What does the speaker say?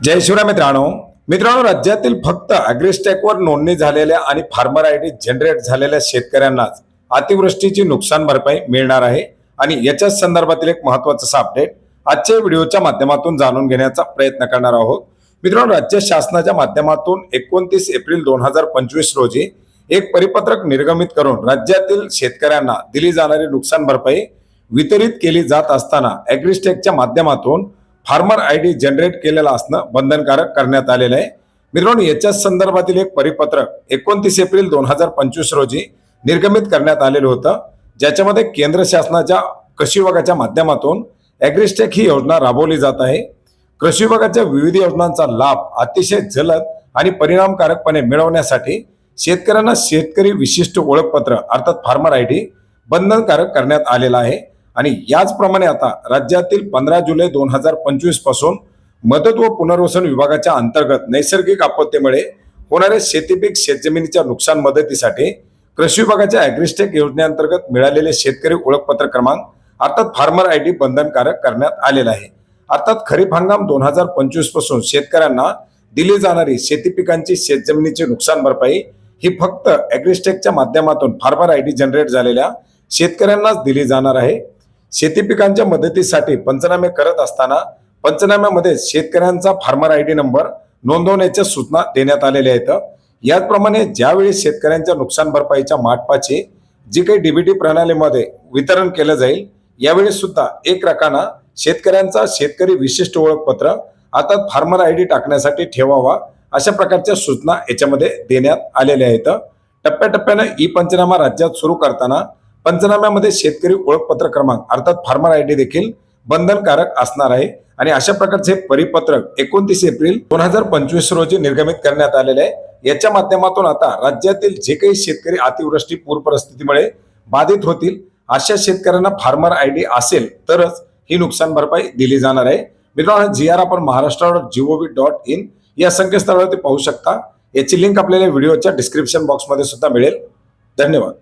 जय शिवराय मित्रांनो. मित्रांनो राज्यातील फक्त अग्रिस्टॅकवर नोंदणी झालेल्या आणि फार्मर आय डी जनरेट झालेल्या शेतकऱ्यांनाच अतिवृष्टीची नुकसान भरपाई मिळणार आहे. आणि याच्याच संदर्भातील एक महत्त्वाचा अपडेट आजच्या व्हिडिओच्या माध्यमातून जाणून घेण्याचा प्रयत्न करणार आहोत. मित्रांनो राज्य शासनाच्या माध्यमातून एकोणतीस एप्रिल दोन हजार पंचवीस रोजी एक परिपत्रक निर्गमित करून राज्यातील शेतकऱ्यांना दिली जाणारी नुकसान भरपाई वितरित केली जात असताना अॅग्रिस्टेकच्या माध्यमातून फार्मर आय डी जनरेट केलेला असणं बंधनकारक करण्यात आलेलं आहे. मित्रांनो याच्याच संदर्भातील एक परिपत्रक एकोणतीस एप्रिल दोन हजार पंचवीस रोजी निर्गमित करण्यात आलेलं होतं. ज्याच्यामध्ये केंद्र शासनाच्या कृषी विभागाच्या माध्यमातून ॲग्रिस्टेक ही योजना राबवली जात आहे. कृषी विभागाच्या विविध योजनांचा लाभ अतिशय जलद आणि परिणामकारकपणे मिळवण्यासाठी शेतकऱ्यांना शेतकरी विशिष्ट ओळखपत्र अर्थात फार्मर आय डी बंधनकारक करण्यात आलेला आहे. आणि याचप्रमाणे आता राज्यातील पंधरा जुलै दोन हजार पंचवीसपासून मदत व पुनर्वसन विभागाच्या अंतर्गत नैसर्गिक आपत्तीमुळे होणाऱ्या शेतीपीक शेतजमिनीच्या नुकसान मदतीसाठी कृषी विभागाच्या अॅग्रिस्टेक योजनेअंतर्गत मिळालेले शेतकरी ओळखपत्र क्रमांक अर्थात फार्मर आय डी बंधनकारक करण्यात आलेला आहे. अर्थात खरीप हंगाम दोन हजार पंचवीसपासून शेतकऱ्यांना दिली जाणारी शेती पिकांची शेतजमिनीची नुकसान भरपाई ही फक्त अॅग्रिस्टेकच्या माध्यमातून फार्मर आय डी जनरेट झालेल्या शेतकऱ्यांनाच दिली जाणार आहे. शेती पिकांच्या मदतीसाठी पंचनामे करत असताना पंचनाम्यामध्ये शेतकऱ्यांचा फार्मर आय डी नंबर नोंदवण्याच्या सूचना देण्यात आलेल्या आहेत. याचप्रमाणे ज्यावेळी शेतकऱ्यांच्या नुकसान भरपाईच्या माटपाचे जी काही डीबीटी प्रणालीमध्ये वितरण केलं जाईल यावेळी सुद्धा एक रकाना शेतकऱ्यांचा शेतकरी विशिष्ट ओळखपत्र आता फार्मर आय डी टाकण्यासाठी ठेवावा अशा प्रकारच्या सूचना याच्यामध्ये देण्यात आलेल्या आहेत. टप्प्याटप्प्यानं ई पंचनामा राज्यात सुरू करताना पंचनाम्यामध्ये शेतकरी ओळखपत्र क्रमांक अर्थात फार्मर आय डी देखील बंधनकारक असणार आहे. आणि अशा प्रकारचे परिपत्रक एकोणतीस एप्रिल दोन हजार पंचवीस रोजी निर्गमित करण्यात आलेले आहे. याच्या माध्यमातून आता राज्यातील जे काही शेतकरी अतिवृष्टी पूर परिस्थितीमुळे बाधित होतील अशा शेतकऱ्यांना फार्मर आय डी असेल तरच ही नुकसान भरपाई दिली जाणार आहे. मित्रांनो जी आर आपण Maharashtra dot G O V dot in या संकेतस्थळावरती पाहू शकता. याची लिंक आपल्याला व्हिडिओच्या डिस्क्रिप्शन बॉक्समध्ये सुद्धा मिळेल. धन्यवाद.